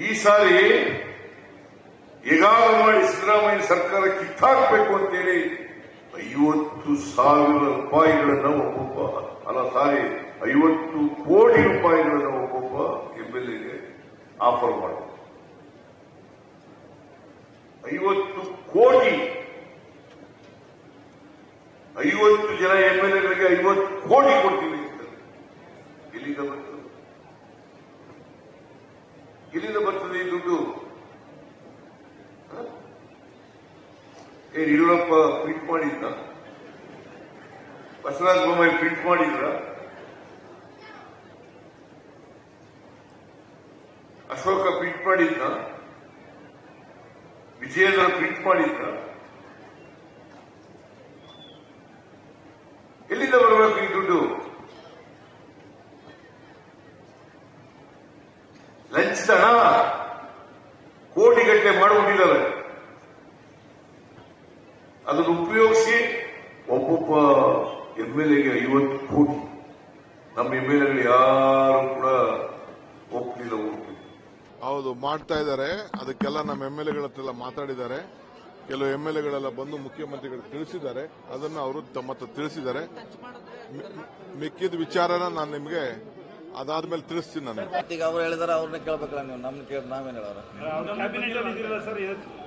ಈ ಸಾರಿ ಈಗಾಗಲೇ ಮಾಡಿ ಸಿದ್ದರಾಮಯ್ಯ ಸರ್ಕಾರ ಕಿತ್ತಾಕಬೇಕು ಅಂತೇಳಿ ಐವತ್ತು ಸಾವಿರ ರೂಪಾಯಿಗಳನ್ನ ಒಬ್ಬೊಬ್ಬ, ಅಲ್ಲ ಸಾರಿ, ಐವತ್ತು ಕೋಟಿ ರೂಪಾಯಿಗಳನ್ನ ಒಬ್ಬೊಬ್ಬ ಎಂಎಲ್ಎಗೆ ಆಫರ್ ಮಾಡ. ಐವತ್ತು ಕೋಟಿ. ಐವತ್ತು ಜನ ಎಂಎಲ್ಎಗಳಿಗೆ ಐವತ್ತು ಕೋಟಿ ಕೊಡ್ತೀವಿ ಎಲ್ಲಿಂದ ಬರ್ತದೆ ಎಲ್ಲಿಂದ ಬರ್ತದೆ ಈ ದುಡ್ಡು? ಏನ್ ಯಡಿಯೂರಪ್ಪ ಪ್ರಿಂಟ್ ಮಾಡಿದ್ದ? ಬಸವರಾಜ ಬೊಮ್ಮಾಯಿ ಪ್ರಿಂಟ್ ಮಾಡಿದ್ರ ಅಶೋಕ ಪ್ರಿಂಟ್ ಮಾಡಿದ್ದ? ವಿಜಯೇಂದ್ರ ಪ್ರಿಂಟ್ ಮಾಡಿದ್ದ ಎಲ್ಲಿಂದ ಬರಬೇಕು ಈ ದುಡ್ಡು ಲಂಚದ ಹಣ ಕೋಟಿಗಟ್ಟಲೆ ಅದನ್ನು ಉಪಯೋಗಿಸಿ ಒಬ್ಬೊಬ್ಬ ಎಂಎಲ್ಎಗೆ ಐವತ್ತು ಕೋಟಿ. ನಮ್ಮ ಎಂಎಲ್ಎಗಳು ಯಾರು ಕೂಡ ಒಪ್ಪಲಿಲ್ಲ ಹೌದು, ಮಾಡ್ತಾ ಇದ್ದಾರೆ. ಅದಕ್ಕೆಲ್ಲ ನಮ್ಮ ಎಂ ಎಲ್ ಎಗಳ ಹತ್ರ ಮಾತಾಡಿದ್ದಾರೆ. ಕೆಲವು ಎಂ ಎಲ್ ಎಗಳೆಲ್ಲ ಬಂದು ಮುಖ್ಯಮಂತ್ರಿಗಳು ತಿಳಿಸಿದ್ದಾರೆ. ಅದನ್ನು ಅವರು ತಮ್ಮ ತಿಳಿಸಿದ್ದಾರೆ. ಮಿಕ್ಕಿದ ವಿಚಾರನ ನಾನು ನಿಮಗೆ ಅದಾದ್ಮೇಲೆ ತಿಳಿಸ್ತೀನಿ ನಾನು. ಈಗ ಅವ್ರು ಹೇಳಿದಾರೆ ಅವ್ರನ್ನ ಕೇಳ್ಬೇಕಲ್ಲ ನೀವು. ನಮ್ನ ಕೇಳಿ ನಾವೇನ್ ಹೇಳೋರು? ಕ್ಯಾಬಿನೆಟ್ ಅಲ್ಲಿ ಇದಿರಲ್ಲ ಸರ್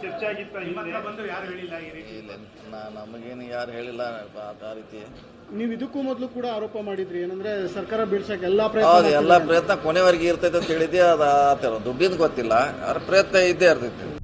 ಚರ್ಚೆ ಆಗಿತ್ತ ಹಿಂದೆ? ಬಂದು ಯಾರು ಹೇಳಿಲ್ಲ ಈ ರೀತಿ? ಇಲ್ಲ ನಾ- ನಮಗೇನು ಯಾರು ಹೇಳಿಲ್ಲ ಆ- ಆ ರೀತಿ. ನೀವು ಇದಕ್ಕೂ ಮೊದಲು ಕೂಡ ಆರೋಪ ಮಾಡಿದ್ರಿ. ಏನಂದ್ರೆ ಸರ್ಕಾರ ಬೀಳ್ಸಕ್ಕೆ ಎಲ್ಲಾ ಹೌದು ಪ್ರಯತ್ನ ಎಲ್ಲಾ ಪ್ರಯತ್ನ ಕೊನೆವರೆಗೆ ಇರ್ತೈತೆ ಅಂತ ಹೇಳಿದ್ದೆ ಅದು ಆತರ ದುಡ್ಡಿನ ಗೊತ್ತಿಲ್ಲ. ಅದ್ರ ಪ್ರಯತ್ನ ಇದ್ದೇ ಇರ್ತೈತಿ.